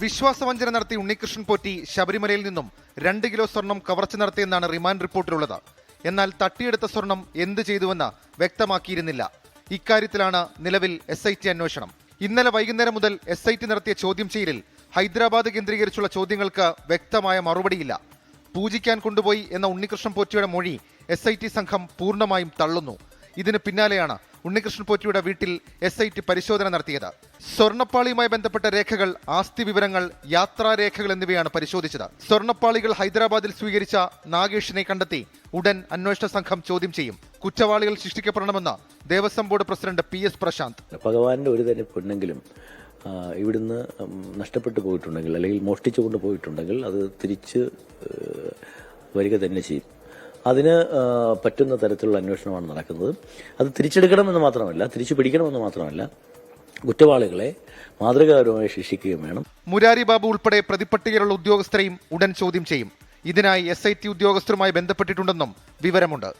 വിശ്വാസവഞ്ചന നടത്തി ഉണ്ണികൃഷ്ണൻ പോറ്റി ശബരിമലയിൽ നിന്നും രണ്ട് കിലോ സ്വർണം കവർച്ച നടത്തിയെന്നാണ് റിമാൻഡ് റിപ്പോർട്ടിലുള്ളത്. എന്നാൽ തട്ടിയെടുത്ത സ്വർണം എന്ത് ചെയ്തുവെന്ന് വ്യക്തമാക്കിയിരുന്നില്ല. ഇക്കാര്യത്തിലാണ് നിലവിൽ എസ് ഐ ടി അന്വേഷണം. ഇന്നലെ വൈകുന്നേരം മുതൽ എസ് ഐ ടി നടത്തിയ ചോദ്യം ചെയ്യലിൽ ഹൈദരാബാദ് കേന്ദ്രീകരിച്ചുള്ള ചോദ്യങ്ങൾക്ക് വ്യക്തമായ മറുപടിയില്ല. പൂജിക്കാൻ കൊണ്ടുപോയി എന്ന ഉണ്ണികൃഷ്ണൻ പോറ്റിയുടെ മൊഴി എസ് സംഘം പൂർണമായും തള്ളുന്നു. ഇതിന് പിന്നാലെയാണ് ഉണ്ണികൃഷ്ണൻ പോറ്റിയുടെ വീട്ടിൽ എസ് ഐ ടി പരിശോധന നടത്തിയത്. സ്വർണപ്പാളിയുമായി ബന്ധപ്പെട്ട രേഖകൾ ആസ്തി വിവരങ്ങൾ യാത്രാരേഖകൾ എന്നിവയാണ് പരിശോധിച്ചത്. സ്വർണപ്പാളികൾ ഹൈദരാബാദിൽ സ്വീകരിച്ച നാഗേഷിനെ കണ്ടെത്തി ഉടൻ അന്വേഷണ സംഘം ചോദ്യം ചെയ്യും. കുറ്റവാളികൾ ശിക്ഷിക്കപ്പെടണമെന്ന് Devaswom board president P S Prashanth. ഭഗവാന്റെ ഒരു തന്നെ പെണ്ണെങ്കിലും ഇവിടുന്ന് നഷ്ടപ്പെട്ടു പോയിട്ടുണ്ടെങ്കിൽ അല്ലെങ്കിൽ മോഷ്ടിച്ചുകൊണ്ട് പോയിട്ടുണ്ടെങ്കിൽ അത് തിരിച്ച് വരിക തന്നെ ചെയ്യും. അതിന് പറ്റുന്ന തരത്തിലുള്ള അന്വേഷണമാണ് നടക്കുന്നത്. അത് തിരിച്ചെടുക്കണമെന്ന് മാത്രമല്ല തിരിച്ചു പിടിക്കണമെന്ന് മാത്രമല്ല കുറ്റവാളികളെ മാതൃകാപരമായി ശിക്ഷിക്കുകയും വേണം. മുരാരി ബാബു ഉൾപ്പെടെ പ്രതിപ്പട്ടികയിലുള്ള ഉദ്യോഗസ്ഥരെയും ഉടൻ ചോദ്യം ചെയ്യും. ഇതിനായി എസ് ഐ ടി ഉദ്യോഗസ്ഥരുമായി ബന്ധപ്പെട്ടിട്ടുണ്ടെന്നും വിവരമുണ്ട്.